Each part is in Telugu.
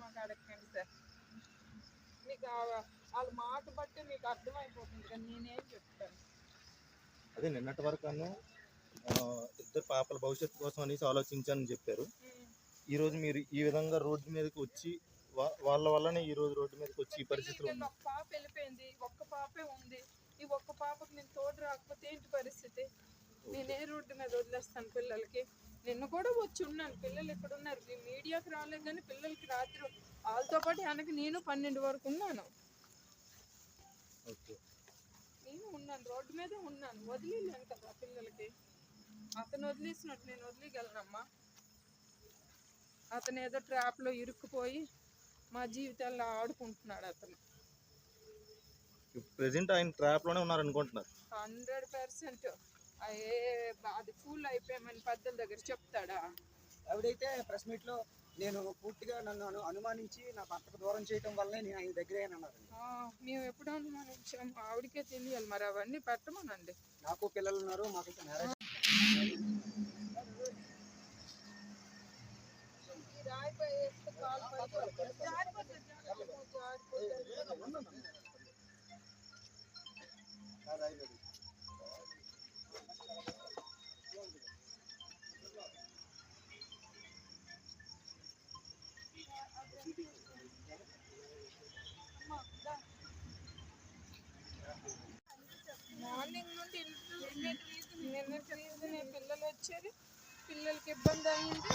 మాకు అడగండి సార్. మీకు వాళ్ళ మాట బట్టి మీకు అర్థమైపోతుంది కానీ నేనేం చెప్తాను. అదే నిన్నటి వరకు ఇద్దరు పాపల భవిష్యత్తు కోసం అనేసి ఆలోచించానని చెప్పారు. ఉమ్. ఈ రోజు మీరు ఈ విధంగా రోడ్డు మీదకి వచ్చి వాళ్ళ వల్లనే ఈ రోజు రోడ్డు మీదకి వచ్చి ఈ పరిస్థితిలో ఒక పాప వెళ్ళిపోయింది ఒక్క పాపే ఉంది. ఈ ఒక్క పాపకు నేను తోడు రాకపోతే ఏంటి పరిస్థితి? నేను ఏ రోడ్డు మీద వదిలేస్తాను పిల్లలకి. నిన్న కూడా వచ్చి ఉన్నాను. పిల్లలు ఇక్కడ ఉన్నారు. ఈ మీడియాకి రాలేదు కానీ పిల్లలకి రాత్రి వాళ్ళతో పాటు వెనక నేను పన్నెండు వరకు ఉన్నాను. ఓకే. నేను ఉన్నాను. రోడ్డు మీదే ఉన్నాను. వదిలేను కదా పిల్లలకి. అతను వదిలేసినట్టు నేను వదిలేయగలనమ్మా. అతను ఏదో ట్రాప్లో ఇరుక్కుపోయి మా జీవితాల్లో ఆడుకుంటున్నాడు అతను. ప్రెసెంట్ ఆయన ట్రాప్లోనే ఉన్నారు అనుకుంటున్నారు హండ్రెడ్ పర్సెంట్. ఏ అది ఫుల్ అయిపోయామని పెద్దల దగ్గర చెప్తాడా? ఆవిడైతే ప్రెస్ మీట్లో నేను పూర్తిగా నన్ను అను- అనుమానించి నా భర్తకు దూరం చేయడం వల్లనే నేను ఆయన దగ్గరే అన్నారు మేము ఎప్పుడు అనుమానించాం ఆవిడకే తెలియాలి మరి అవన్నీ పెట్టమనండి. నాకు పిల్లలు ఉన్నారు మాకు మ్యారేజ్ మార్నింగ్ రీజన్? పిల్లలు వచ్చారు పిల్లలకి ఇబ్బంది అయింది.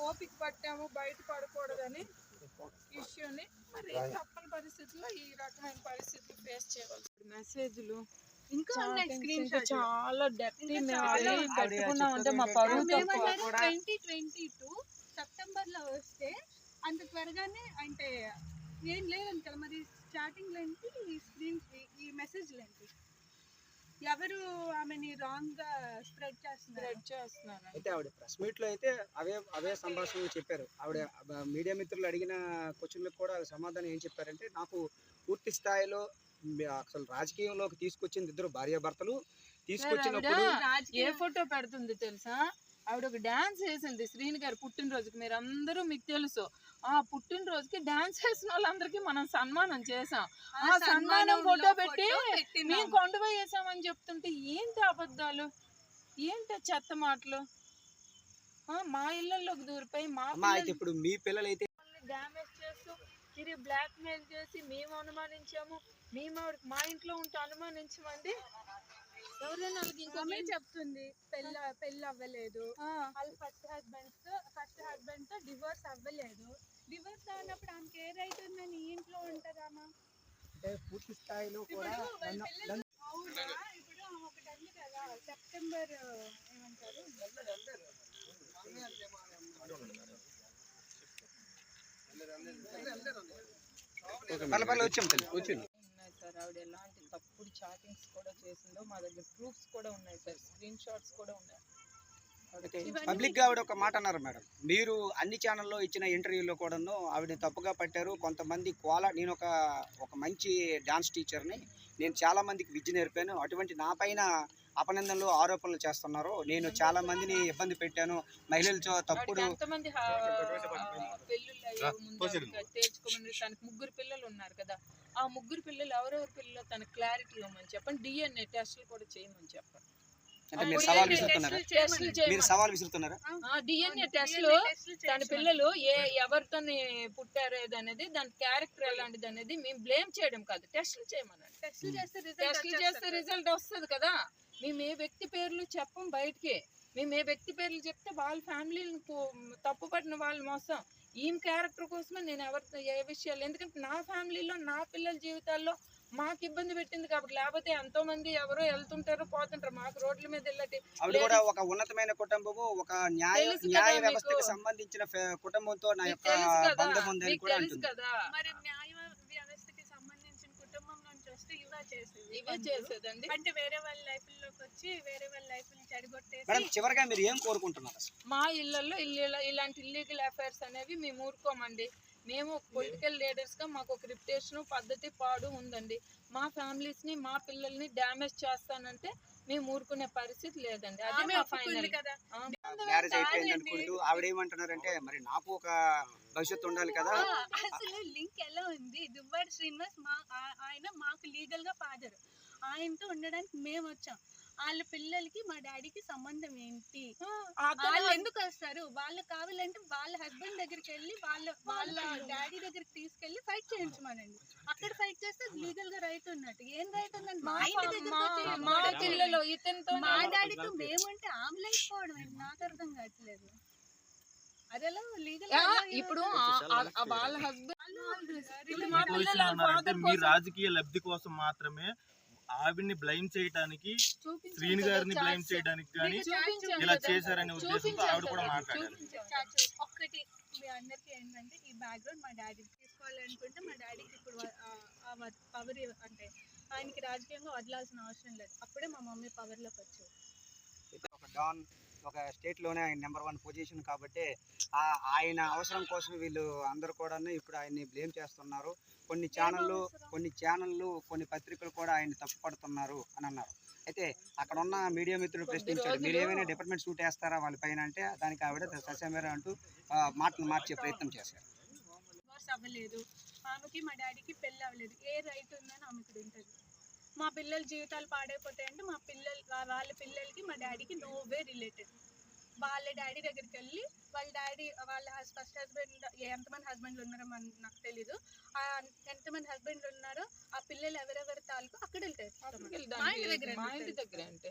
ఓపిక పట్టాము బయట పడకూడదని ఇష్యూని. మరి తప్పని పరిస్థితుల్లో ఈ రకమైన పరిస్థితులు ఫేస్ చేయవలసి మెసేజ్లు ఇంకా ఉన్నాయి స్క్రీన్ షాట్ చాలా డెప్తీ చాలా పెట్టుకున్నామంటే మా పరువు తక్కువ ట్వంటీ ట్వంటీ టూ సెప్టెంబర్లో వస్తే అంత త్వరగానే అంటే ఏం లేదంట కదా మరి స్టార్టింగ్ ఏంటి ఈ స్క్రీన్ ఈ మెసేజ్ ఏంటి ఎవరు ఆమెని రాంగ్గా స్ప్రెడ్ చేస్తున్నారు? స్ప్రెడ్ చేస్తున్నారు. అయితే ఆవిడ ప్రెస్ మీట్లో అయితే అవే అవే సంభాషణలు చెప్పారు. ఆవిడ మీడియా మిత్రులు అడిగిన క్వశ్చన్లకు కూడా సమాధానం ఏం చెప్పారంటే నాకు పూర్తి స్థాయిలో అసలు రాజకీయంలోకి తీసుకొచ్చింది ఇద్దరు భార్యాభర్తలు. తీసుకొచ్చినప్పుడు ఏ ఫోటో పెడుతుంది తెలుసా? ఆవిడ ఒక డాన్స్ వేసింది శ్రీని గారు పుట్టినరోజుకి. మీరు అందరూ మీకు తెలుసు. ఆ పుట్టినరోజుకి డాన్స్ వేసిన వాళ్ళందరికీ మనం సన్మానం చేసాం ఆ సన్మానం ఫోటో పెట్టి. మేము కొండపై వేసామని చెప్తుంటే ఏంటి అబద్ధాలు? ఏంటి చెత్త మాటలు? ఆ, మా ఇళ్ళలోకి దూరిపోయి మా ఇప్పుడు మీ పిల్లలు అయితే డ్యామేజ్ చేస్తూ తిరిగి బ్లాక్ మెయిల్ చేసి మేము అనుమానించాము. మేము మా ఇంట్లో ఉంటే అనుమానించమండి. ఎవరైనా ఆమె చెప్తుంది పెళ్ళ పెళ్ళి అవ్వలేదు. ఆ, వాళ్ళ ఫస్ట్ హస్బెండ్తో ఫస్ట్ హస్బెండ్తో డివోర్స్ అవ్వలేదు. డివోర్స్ అవ్వనప్పుడు ఆమెకి ఏ రైట్ ఉందని ఈ ఇంట్లో ఉంటుందామా అంటే పూర్తి స్థాయిలో కూడా ఇప్పుడు ఆమె ఒకటి అంది కదా సెప్టెంబర్ ఏమంటారు? పల్ల పల్ల వచ్చాం తల్లి వచ్చింది ఆవిడ ఎలాంటి తప్పుడు చాటింగ్స్ కూడా చేసిందో మా దగ్గర ప్రూఫ్స్ కూడా ఉన్నాయి సార్. స్క్రీన్ షాట్స్ కూడా ఉన్నాయి. పబ్లిక్గా ఆవిడ ఒక మాట అన్నారు మేడం. మీరు అన్ని ఛానల్లో ఇచ్చిన ఇంటర్వ్యూలో కూడాను ఆవిడ తప్పుగా పట్టారు. కొంతమంది కోల నేను ఒక ఒక మంచి డాన్స్ టీచర్ని. నేను చాలా మందికి విద్య నేర్పాను. అటువంటి నా పైన అపనిందనలు ఆరోపణలు చేస్తున్నారు. నేను చాలా మందిని ఇబ్బంది పెట్టాను. మహిళలతో తప్పుడు తనకి ముగ్గురు పిల్లలు ఉన్నారు కదా. ఆ ముగ్గురు పిల్లలు ఎవరెవరి పిల్లలు తన క్లారిటీ ఇవ్వమని చెప్పండి. డిఎన్ఏ టెస్ట్లు కూడా చేయమని చెప్పండి. అంటే మీరు అప్పుడు సవాల్ ఏంటి? విసురుతున్నారా? టెస్ట్లు మీరు చేయమని సవాల్ విసురుతున్నారా? డిఎన్ఏ టెస్ట్లు తన పిల్లలు ఏ ఎవరితో పుట్టారు ఏదనేది దాని క్యారెక్టర్ ఎలాంటిది అనేది మేము బ్లేమ్ చేయడం కాదు. టెస్ట్లు చేయమనండి. టెస్ట్లు చేస్తే రిజల్ట్ వస్తుంది కదా. మేము ఏ వ్యక్తి పేర్లు చెప్పం బయటికి. మేము ఏ వ్యక్తి పేర్లు చెప్తే వాళ్ళ ఫ్యామిలీని తప్పు పడిన వాళ్ళు మోసం ఈమె క్యారెక్టర్ కోసమే నేను ఎవరితో ఏ విషయాలు ఎందుకంటే నా ఫ్యామిలీలో నా పిల్లల జీవితాల్లో మాకు ఇబ్బంది పెట్టింది కాబట్టి లేకపోతే ఎంతో మంది ఎవరో వెళ్తుంటారు పోతుంటారు. మాకు రోడ్ల మీద వెళ్ళటి ఆవిడ కూడా ఒక ఉన్నతమైన కుటుంబము ఒక న్యాయ న్యాయ. వ్యవస్థకి సంబంధించిన కుటుంబంతో నా యొక్క తెలుసు కదా బంధం ఉందని మీకు కూడా తెలుసు అంటుంది. కదా. మరి న్యాయ ఇవే చేసేది. ఇవే చేసేదండి. అంటే వేరే వాళ్ళ లైఫ్లోకి వచ్చి వేరే వాళ్ళ లైఫ్ని చెడగొట్టేసి మేడం చివరిగా మీరు ఏం కోరుకుంటున్నారు మా ఇళ్ళలో ఇల్లు ఇలాంటి ఇల్లీగల్ అఫైర్స్ అనేవి మేము ఊరుకోమండి. మేము పొలిటికల్ లీడర్స్గా మాకు ఒక రిప్యుటేషన్ పద్ధతి పాడు ఉందండి. మా ఫ్యామిలీస్ని మా పిల్లల్ని డ్యామేజ్ చేస్తానంటే మేము ఊరుకునే పరిస్థితి లేదండి. అదే మా ఫైనల్ కదా. మ్యారేజ్ అయిపోయింది. అనుకుంటూ ఆవిడ ఏమంటున్నారంటే మరి నాకు ఒక భవిష్యత్తు ఉండాలి కదా. అసలు లింక్ ఎలా ఉంది? దువ్వాడు శ్రీనివాస్ మా ఆయన మాకు లీగల్గా ఫాదర్ ఆయనతో ఉండడానికి మేము వచ్చాం. వాళ్ళ పిల్లలకి మా డాడీకి సంబంధం ఏంటి? వాళ్ళు ఎందుకు వస్తారు? వాళ్ళు కావాలంటే వాళ్ళ హస్బెండ్ దగ్గరికి వెళ్ళి వాళ్ళ వాళ్ళ డాడీ దగ్గరికి చేయించమనండి. అక్కడ ఫైట్ చేస్తే లీగల్గా రైట్ ఉన్నట్టు. ఏం రైట్ ఉందండి? మా ఇంటి మా పిల్లలు ఇతనితో మా డాడీతో మేముంటే ఆమె లేకపోవడం ఏంటి? నాకు అర్థం కావట్లేదు. అదెలా లీగల్ ఇప్పుడు వాళ్ళ హస్బెండ్ మా రాజకీయ లబ్ధి కోసం మాత్రమే ఆవిడ్ని బ్లైమ్ చేయడానికి శ్రీని గారిని బ్లైమ్. చేయడానికి కానీ ఇలా. చేశారనే ఉద్దేశంతో ఆవిడ కూడా. మాట్లాడారు. ఒక్కటి మీ అందరికి ఏంటంటే ఈ బ్యాక్గ్రౌండ్ మా డాడీకి తీసుకోవాలనుకుంటే మా డాడీకి ఇప్పుడు పవర్ అంటే ఆయనకి రాజకీయంగా వదలాల్సిన అవసరం లేదు. అప్పుడే మా మమ్మీ పవర్లోకి వచ్చారు ఒక డాన్ ఒక స్టేట్లోనే ఆయన నెంబర్ వన్ పొజిషన్ కాబట్టి ఆ ఆయన అవసరం కోసం వీళ్ళు అందరు కూడా ఇప్పుడు ఆయన్ని బ్లేమ్ చేస్తున్నారు. కొన్ని ఛానళ్ళు? కొన్ని ఛానళ్ళు కొన్ని పత్రికలు కూడా ఆయన తప్పుపడుతున్నారు అని అన్నారు. అయితే అక్కడ ఉన్న మీడియా మిత్రుడు కొద్ది ప్రశ్నించాడు మీరు ఏమైనా డిపార్ట్మెంట్ సూట్ వేస్తారా వాళ్ళ పైన? అంటే దానికి ఆవిడ సస్యమేర అంటూ ఆ, మాటలు మార్చే ప్రయత్నం చేశారు. అవ్వలేదు. ఆమెకి మా డాడీకి పెళ్ళి అవ్వలేదు. ఏ రైట్ ఉందని ఆమెకు ఉంటుంది. మా పిల్లల జీవితాలు పాడైపోతాయంటే మా పిల్లలు వాళ్ళ పిల్లలకి మా డాడీకి నో వే రిలేటెడ్. వాళ్ళ డాడీ దగ్గరికి వెళ్ళి వాళ్ళ డాడీ వాళ్ళ ఫస్ట్ హస్బెండ్ ఎంతమంది హస్బెండ్లు ఉన్నారో మన నాకు తెలీదు. ఆ ఎంతమంది హస్బెండ్లు ఉన్నారో ఆ పిల్లలు ఎవరెవరి తాలూకు అక్కడ వెళ్తారు? దగ్గర అంటే.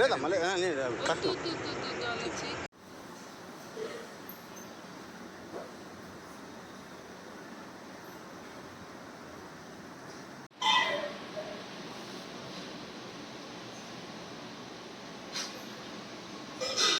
లేదమ్మా లేదా నేను వద్దు, కష్టం